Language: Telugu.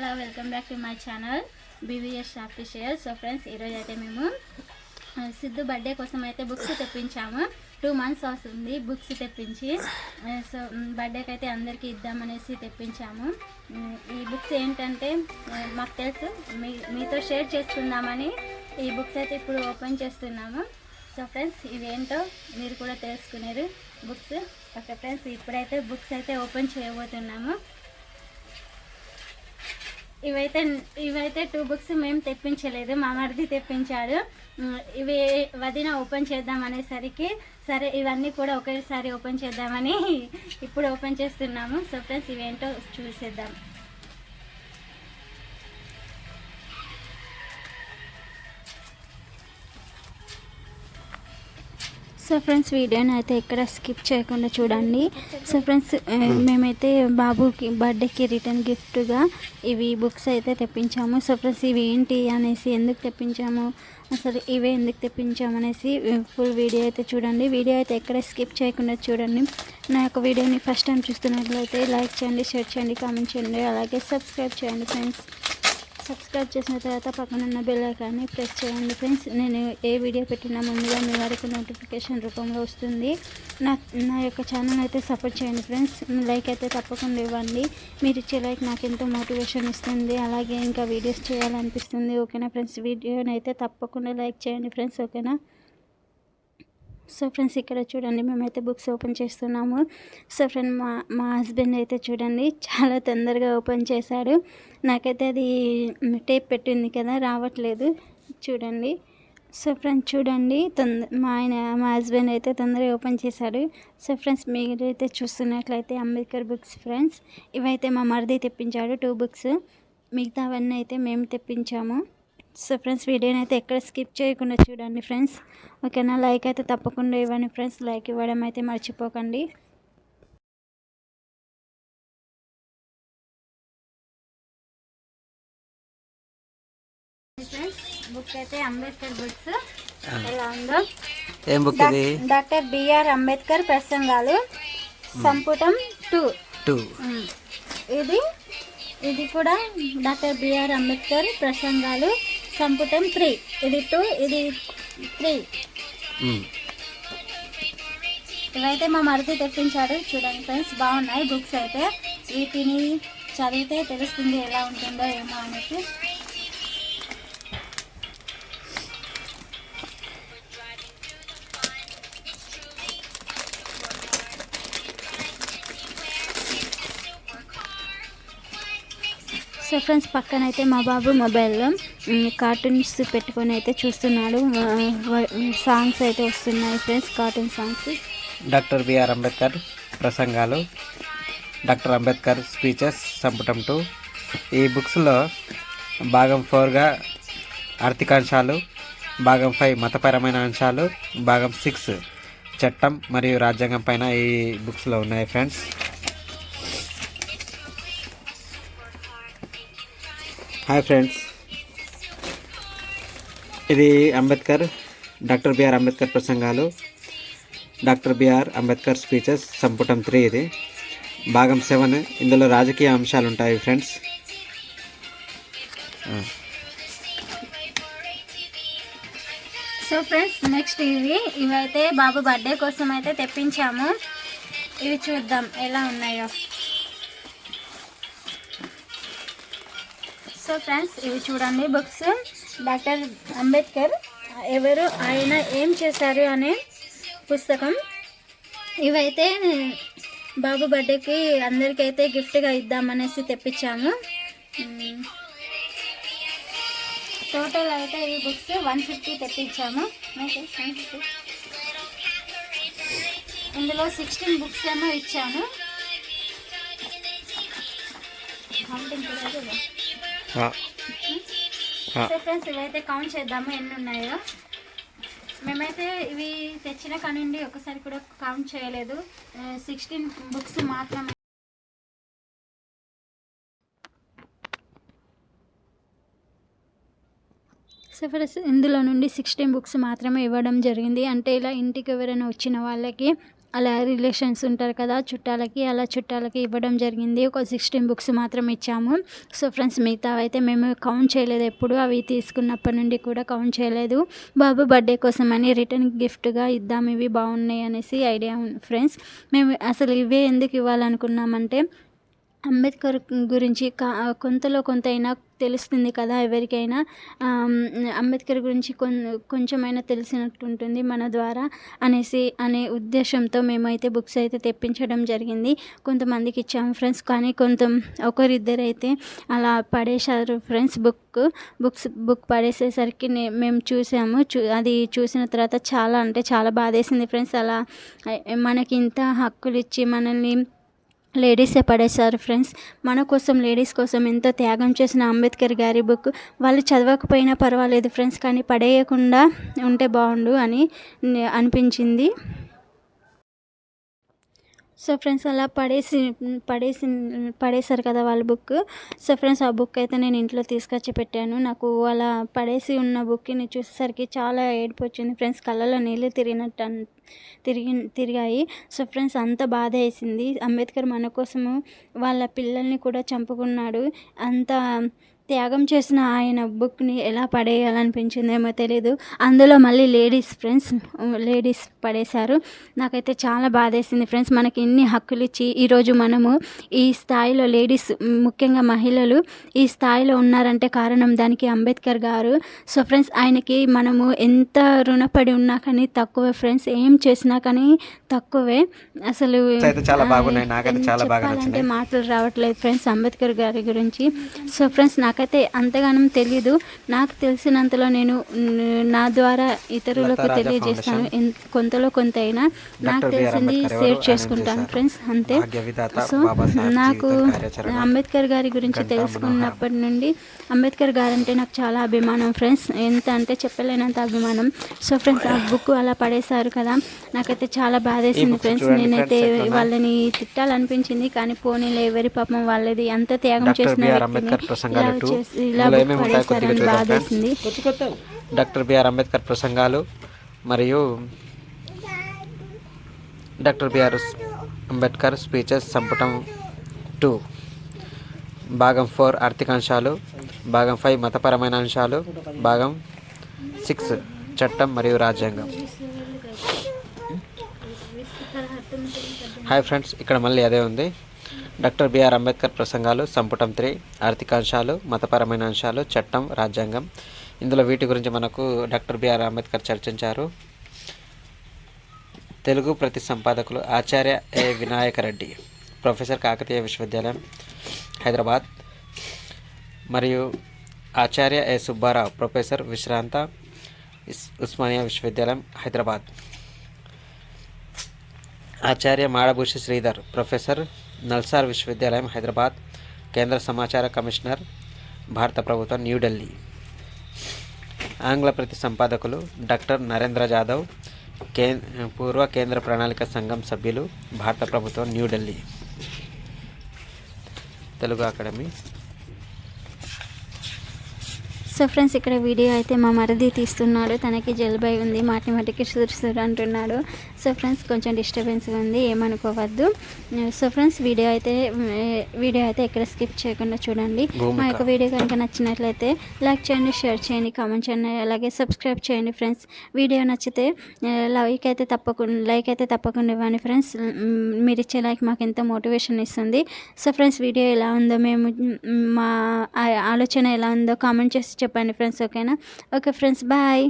Hello welcome back to my channel BVS official so friends ఈరోజు అయితే మేము సిద్ధు బర్త్డే కోసం అయితే బుక్స్ తెప్పించాము. టూ మంత్స్ అవుతుంది బుక్స్ తెప్పించి. సో బర్త్డేకి అయితే అందరికీ ఇద్దామనేసి తెప్పించాము. ఈ బుక్స్ ఏంటంటే మాకు తెలుసు మీ మీతో షేర్ చేసుకుందామని ఈ బుక్స్ అయితే ఇప్పుడు ఓపెన్ చేస్తున్నాము. సో ఫ్రెండ్స్ ఇవేంటో మీరు కూడా తెలుసుకునేరు బుక్స్ ఓకే ఫ్రెండ్స్ ఇప్పుడైతే బుక్స్ అయితే ఓపెన్ చేయబోతున్నాము. ఇవైతే ఇవైతే టూ బుక్స్ మేము తెప్పించలేదు మా మరిది తెప్పించాడు. ఇవి వదిన ఓపెన్ చేద్దాం అనేసరికి సరే ఇవన్నీ కూడా ఒకేసారి ఓపెన్ చేద్దామని ఇప్పుడు ఓపెన్ చేస్తున్నాము. సో ఫ్రెండ్స్ ఇవేంటో చూసేద్దాం. సో ఫ్రెండ్స్ వీడియోని అయితే ఎక్కడ స్కిప్ చేయకుండా చూడండి. సో ఫ్రెండ్స్ మేమైతే బాబుకి బర్త్డేకి రిటర్న్ గిఫ్ట్గా ఇవి బుక్స్ అయితే తెప్పించాము. సో ఫ్రెండ్స్ ఇవి ఏంటి అనేసి ఎందుకు తెప్పించాము? అసలు ఇవే ఎందుకు తెప్పించాము అనేసి ఫుల్ వీడియో అయితే చూడండి. వీడియో అయితే ఎక్కడ స్కిప్ చేయకుండా చూడండి. నా యొక్క వీడియోని ఫస్ట్ టైం చూస్తున్నట్లయితే లైక్ చేయండి షేర్ చేయండి కామెంట్ చేయండి అలాగే సబ్స్క్రైబ్ చేయండి ఫ్రెండ్స్. సబ్స్క్రైబ్ చేసిన తర్వాత పక్కన ఉన్న బెల్ ఐకాన్ని ప్రెస్ చేయండి ఫ్రెండ్స్ నేను ఏ వీడియో పెట్టినా ముందుగా మీ వారికి నోటిఫికేషన్ రూపంలో వస్తుంది. నా నా యొక్క ఛానల్ అయితే సపోర్ట్ చేయండి ఫ్రెండ్స్ లైక్ అయితే తప్పకుండా ఇవ్వండి. మీరు ఇచ్చే లైక్ నాకు ఎంతో మోటివేషన్ ఇస్తుంది. అలాగే ఇంకా వీడియోస్ చేయాలనిపిస్తుంది. ఓకేనా ఫ్రెండ్స్ వీడియోని అయితే తప్పకుండా లైక్ చేయండి ఫ్రెండ్స్ ఓకేనా సో ఫ్రెండ్స్ ఇక్కడ చూడండి మేమైతే బుక్స్ ఓపెన్ చేస్తున్నాము. సో ఫ్రెండ్ మా మా హస్బెండ్ అయితే చూడండి చాలా తొందరగా ఓపెన్ చేశాడు. నాకైతే అది టేప్ పెట్టింది కదా రావట్లేదు. చూడండి. సో ఫ్రెండ్స్ చూడండి తొంద మా ఆయన మా హస్బెండ్ అయితే తొందరగా ఓపెన్ చేశాడు. సో ఫ్రెండ్స్ మీరైతే చూస్తున్నట్లయితే అంబేద్కర్ బుక్స్ ఫ్రెండ్స్. ఇవైతే మా మరిది తెప్పించాడు టూ బుక్స్. మిగతావన్నీ అయితే మేము తెప్పించాము. సో ఫ్రెండ్స్ వీడియోని అయితే ఎక్కడ స్కిప్ చేయకుండా చూడండి ఫ్రెండ్స్. ఓకేనా? లైక్ అయితే తప్పకుండా ఇవ్వండి ఫ్రెండ్స్. లైక్ ఇవ్వడం అయితే మర్చిపోకండి. బుక్ అయితే అంబేద్కర్ బుక్స్ ఎలా ఉందో? ఏం బుక్ ఇది? డాక్టర్ బిఆర్ అంబేద్కర్ ప్రసంగాలు. సంపుటం టూ టూ. ఇది ఇది కూడా డాక్టర్ బిఆర్ అంబేద్కర్ ప్రసంగాలు. సంపుటం త్రీ. ఇది టూ ఇది త్రీ. ఇవైతే మా మరిది తెప్పించాడు చూడండి ఫ్రెండ్స్ బాగున్నాయి బుక్స్ అయితే. వీటిని చదివితే తెలుస్తుంది ఎలా ఉంటుందో ఏమో అనేసి. సో ఫ్రెండ్స్ పక్కన అయితే మా బాబు మొబైల్లో. కార్టూన్స్ పెట్టుకొని అయితే చూస్తున్నాడు. సాంగ్స్ అయితే వస్తున్నాయి friends cartoon songs doctor BR Ambedkar ప్రసంగాలు డాక్టర్ అంబేద్కర్ స్పీచెస్ సంపుటం టూ ఈ బుక్స్లో భాగం ఫోర్గా ఆర్థిక అంశాలు భాగం ఫైవ్ మతపరమైన అంశాలు భాగం సిక్స్ చట్టం మరియు రాజ్యాంగం పైన ఈ బుక్స్లో ఉన్నాయి ఫ్రెండ్స్ హాయ్ ఫ్రెండ్స్ ఇది అంబేద్కర్ డాక్టర్ బిఆర్ అంబేద్కర్ ప్రసంగాలు. డాక్టర్ బిఆర్ అంబేద్కర్ స్పీచెస్ సంపుటం త్రీ ఇది. భాగం సెవెన్ ఇందులో రాజకీయ అంశాలు ఉంటాయి ఫ్రెండ్స్ సో ఫ్రెండ్స్ నెక్స్ట్ ఇవి. ఇవైతే బాబు బర్త్డే కోసం అయితే తెప్పించాము. ఇవి చూద్దాం ఎలా ఉన్నాయో. సో ఫ్రెండ్స్ ఇవి చూడండి బుక్స్. డాక్టర్ అంబేద్కర్ ఎవరు ఆయన ఏం చేశారు అనే పుస్తకం. ఇవైతే బాబు బర్త్డేకి అందరికైతే గిఫ్ట్గా ఇద్దామనేసి తెప్పించాము. టోటల్ అయితే ఈ బుక్స్ వన్ ఫిఫ్టీ తెప్పించాము. ఇందులో సిక్స్టీన్ బుక్స్ ఏమో ఇచ్చాము కౌంటింగ్ సో ఫ్రెండ్స్ ఇవైతే కౌంట్ చేద్దాము ఎన్ని ఉన్నాయో. మేమైతే ఇవి తెచ్చిన కానివ్వండి ఒకసారి కూడా కౌంట్ చేయలేదు. సిక్స్టీన్ బుక్స్ మాత్రమే. సో ఫ్రెండ్స్ ఇందులో నుండి సిక్స్టీన్ బుక్స్ మాత్రమే ఇవ్వడం జరిగింది. అంటే ఇలా ఇంటికి ఎవరైనా వచ్చిన వాళ్ళకి అలా రిలేషన్స్ ఉంటారు కదా చుట్టాలకి అలా చుట్టాలకి ఇవ్వడం జరిగింది. ఒక సిక్స్టీన్ బుక్స్ మాత్రం ఇచ్చాము. సో ఫ్రెండ్స్ మిగతా అయితే మేము కౌంట్ చేయలేదు. ఎప్పుడు అవి తీసుకున్నప్పటి నుండి కూడా కౌంట్ చేయలేదు. బాబు బర్త్డే కోసం అని రిటర్న్ గిఫ్ట్గా ఇద్దాం ఇవి బాగున్నాయి అనేసి ఐడియా ఫ్రెండ్స్ మేము అసలు ఇవే ఎందుకు ఇవ్వాలనుకున్నామంటే అంబేద్కర్ గురించి కా కొంతలో కొంత అయినా తెలుస్తుంది కదా ఎవరికైనా. అంబేద్కర్ గురించి కొం కొంచెమైనా తెలిసినట్టు ఉంటుంది మన ద్వారా అనేసి అనే ఉద్దేశంతో మేమైతే బుక్స్ అయితే తెప్పించడం జరిగింది. కొంతమందికి ఇచ్చాము ఫ్రెండ్స్ కానీ కొంత ఒకరిద్దరు అయితే అలా పడేశారు ఫ్రెండ్స్ బుక్ బుక్స్ బుక్ పడేసేసరికి మేము చూసాము. చూ అది చూసిన తర్వాత చాలా అంటే చాలా బాధేసింది ఫ్రెండ్స్. అలా మనకి ఇంత హక్కులు ఇచ్చి మనల్ని లేడీసే పడేశారు ఫ్రెండ్స్. మన కోసం లేడీస్ కోసం ఎంతో త్యాగం చేసిన అంబేద్కర్ గారి బుక్. వాళ్ళు చదవకపోయినా పర్వాలేదు ఫ్రెండ్స్ కానీ పడేయకుండా ఉంటే బాగుండు అని అనిపించింది. సో ఫ్రెండ్స్ అలా పడేసి పడేసి పడేశారు కదా వాళ్ళ బుక్. సో ఫ్రెండ్స్ ఆ బుక్ అయితే నేను ఇంట్లో తీసుకొచ్చి పెట్టాను. నాకు అలా పడేసి ఉన్న బుక్ని చూసేసరికి చాలా ఏడుపు వచ్చింది ఫ్రెండ్స్ కళ్ళలో నీళ్ళు తిరిగినట్టు అన్- తిరిగి తిరిగాయి. సో ఫ్రెండ్స్ అంత బాధ వేసింది. అంబేద్కర్ మన కోసము వాళ్ళ పిల్లల్ని కూడా చంపుకున్నాడు. అంత త్యాగం చేసిన ఆయన బుక్ని ఎలా పడేయాలనిపించిందేమో తెలియదు అందులో మళ్ళీ లేడీస్ ఫ్రెండ్స్ లేడీస్ పడేశారు. నాకైతే చాలా బాధేసింది ఫ్రెండ్స్. మనకి ఇన్ని హక్కులు ఇచ్చి ఈరోజు మనము ఈ స్థాయిలో లేడీస్ ముఖ్యంగా మహిళలు ఈ స్థాయిలో ఉన్నారంటే కారణం దానికి అంబేద్కర్ గారు. సో ఫ్రెండ్స్ ఆయనకి మనము ఎంత రుణపడి ఉన్నా కానీ తక్కువే ఫ్రెండ్స్. ఏం చేసినా కానీ తక్కువే. అసలు చాలా బాగా. మాటలు రావట్లేదు ఫ్రెండ్స్ అంబేద్కర్ గారి గురించి. సో ఫ్రెండ్స్ నాకైతే అంతగానం తెలీదు. నాకు తెలిసినంతలో నేను న్- ద్వారా ఇతరులకు తెలియజేస్తాను. కొంతలో కొంత అయినా నాకు తెలిసింది షేర్? చేసుకుంటాను ఫ్రెండ్స్ అంతే. సో నాకు అంబేద్కర్ గారి గురించి తెలుసుకున్నప్పటి నుండి అంబేద్కర్ గారు అంటే నాకు చాలా అభిమానం ఫ్రెండ్స్. ఎంత అంటే చెప్పలేనంత అభిమానం. సో ఫ్రెండ్స్ ఆ బుక్ అలా పడేశారు కదా. నాకైతే చాలా బాధేసింది ఫ్రెండ్స్. నేనైతే? వాళ్ళని తిట్టాలనిపించింది కానీ పోనీలే ఎవరి పాపం వాళ్ళది. అంత త్యాగం చేసిన వ్యక్తిని ఇందులో బుక్ ఏమేమి ఉంటాయో? కొద్దిగా పడేశారని చూద్దాం బాధేసింది డాక్టర్ బిఆర్ అంబేద్కర్ ప్రసంగాలు మరియు డాక్టర్ బిఆర్ అంబేద్కర్ స్పీచెస్ సంపుటం టూ. భాగం ఫోర్ ఆర్థిక అంశాలు భాగం ఫైవ్ మతపరమైన అంశాలు భాగం సిక్స్ చట్టం మరియు రాజ్యాంగం. హాయ్ ఫ్రెండ్స్ ఇక్కడ మళ్ళీ అదే ఉంది. డాక్టర్ బిఆర్ అంబేద్కర్ ప్రసంగాలు సంపుటం త్రీ ఆర్థికాంశాలు మతపరమైన అంశాలు చట్టం రాజ్యాంగం. ఇందులో వీటి గురించి మనకు డాక్టర్ బిఆర్ అంబేద్కర్ చర్చించారు. తెలుగు ప్రతి సంపాదకులు ఆచార్య ఏ. వినాయక రెడ్డి ప్రొఫెసర్ కాకతీయ విశ్వవిద్యాలయం హైదరాబాద్. మరియు ఆచార్య ఏ. సుబ్బారావు ప్రొఫెసర్ విశ్రాంత ఉస్మానియా విశ్వవిద్యాలయం హైదరాబాద్. ఆచార్య మాడభూషి శ్రీధర్ ప్రొఫెసర్ నల్సార్ విశ్వవిద్యాలయం హైదరాబాద్. కేంద్ర సమాచార కమిషనర్ భారత ప్రభుత్వం న్యూఢిల్లీ. ఆంగ్ల ప్రతి సంపాదకులు డాక్టర్ నరేంద్ర జాదవ్ కే పూర్వ కేంద్ర ప్రణాళిక సంఘం సభ్యులు భారత ప్రభుత్వం New Delhi. Telugu academy. So friends ఇక్కడ వీడియో అయితే మా మరిది తీస్తున్నాడు. తనకి జలుబై ఉంది మాటి మాటికి సురు అంటున్నాడు. సో ఫ్రెండ్స్ కొంచెం డిస్టర్బెన్స్గా ఉంది ఏమనుకోవద్దు. సో ఫ్రెండ్స్ వీడియో అయితే వీడియో అయితే ఎక్కడ స్కిప్ చేయకుండా చూడండి. మా. యొక్క వీడియో కనుక నచ్చినట్లయితే లైక్ చేయండి షేర్ చేయండి కామెంట్ చేయండి అలాగే సబ్స్క్రైబ్ చేయండి ఫ్రెండ్స్. వీడియో నచ్చితే లైక్ అయితే తప్పకుండా లైక్ అయితే తప్పకుండా ఇవ్వండి ఫ్రెండ్స్. మీరు ఇచ్చే లైక్ మాకు ఎంతో మోటివేషన్ ఇస్తుంది. సో ఫ్రెండ్స్ వీడియో ఎలా ఉందో మేము మ్, ఆలోచన ఎలా ఉందో కామెంట్ చేసి చెప్పండి ఫ్రెండ్స్ ఓకేనా ఓకే ఫ్రెండ్స్ బాయ్